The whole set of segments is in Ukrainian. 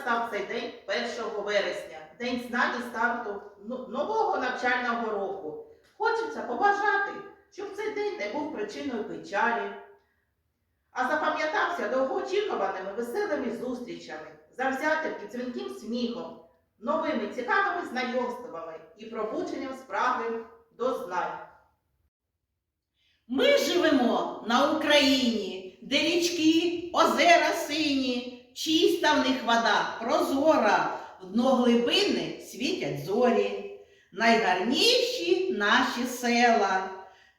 настав цей день 1 вересня, день знань і старту ну- нового навчального року. Хочеться побажати, щоб цей день не був причиною печалі, а запам'ятався довгоочікуваними веселими зустрічами, завзятим і дзвінким сміхом, новими цікавими знайомствами і пробудженням спраги до знань. Ми живемо на Україні, де річки, озера сині, чиста в них вода, прозора, в дно глибини світять зорі. Найгарніші наші села,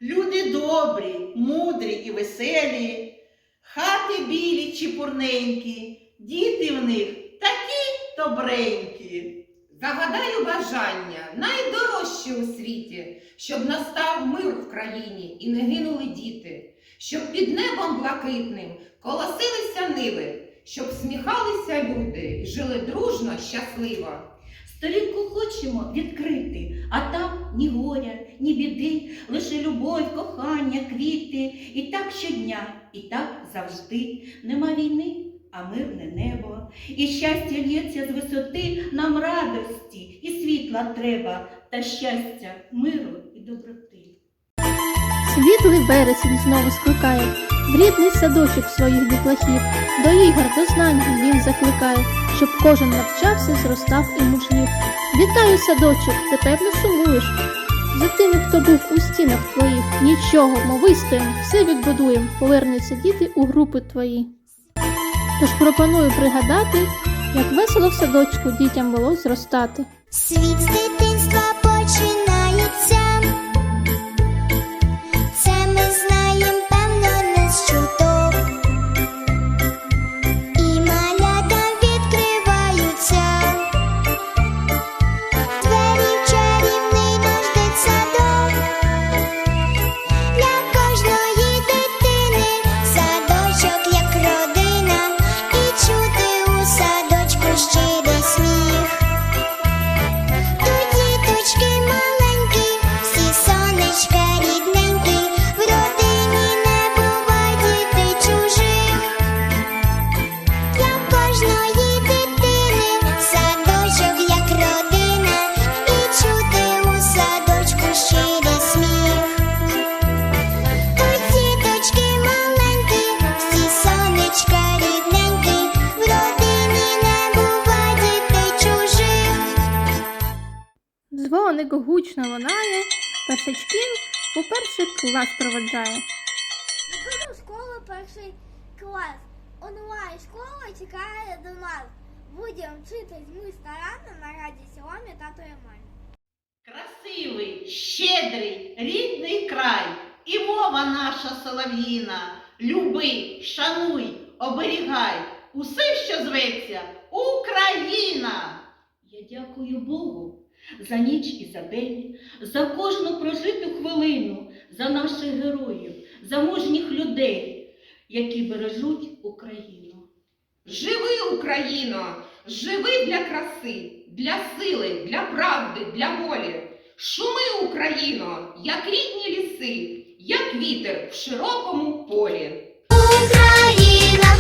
люди добрі, мудрі і веселі, хати білі чепурненькі, діти в них такі добренькі. Загадаю бажання найдорожче у світі, щоб настав мир в країні і не гинули діти, щоб під небом блакитним колосилися ниви, щоб сміхалися люди і жили дружно, щасливо. Сторінку хочемо відкрити, а там ні горя, ні біди, лише любов, кохання, квіти. І так щодня, і так завжди. Нема війни, а мирне небо. І щастя лється з висоти нам радості, і світла треба, та щастя, миру і доброти. Світлий вересень знову скликає, в рідний садочок своїх дітлахів, до ігор, до знань він закликає, щоб кожен навчався, зростав і мужнів. Вітаю, садочок, ти певно сумуєш. За тими, хто був у стінах твоїх, нічого, ми вистоїм, все відбудуєм, повернуться діти у групи твої. Тож пропоную пригадати, як весело в садочку дітям було зростати. Світ Дзвоник гучно лунає, першачків у перший клас проводжає. Іду в школу перший клас. Онлайн школа чекає до нас. Будемо вчитись ми старанно на раді сьомі тато і мамі. Красивий, щедрий, рідний край, і мова наша солов'їна. Люби, шануй, оберігай усе, що зветься Україна. Я дякую Богу за ніч і за день, за кожну прожиту хвилину, за наших героїв, за мужніх людей, які бережуть Україну. Живи, Україно, живи для краси, для сили, для правди, для волі. Шуми, Україно, як рідні ліси, як вітер в широкому полі. Україна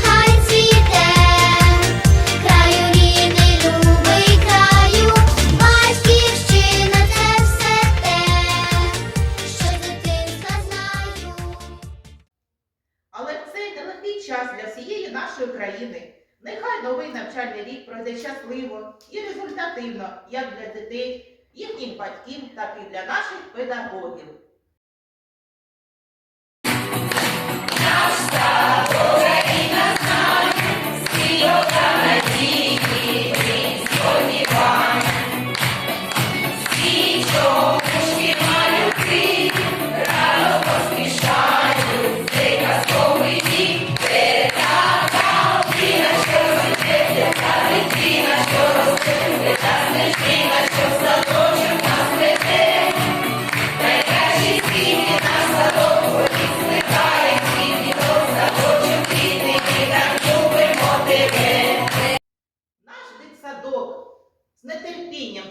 час для всієї нашої країни нехай новий навчальний рік пройде щасливо і результативно як для дітей, їхніх батьків, так і для наших педагогів.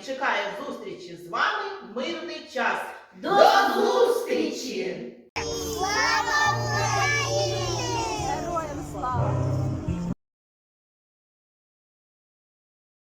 Чекає зустрічі з вами мирний час. До зустрічі!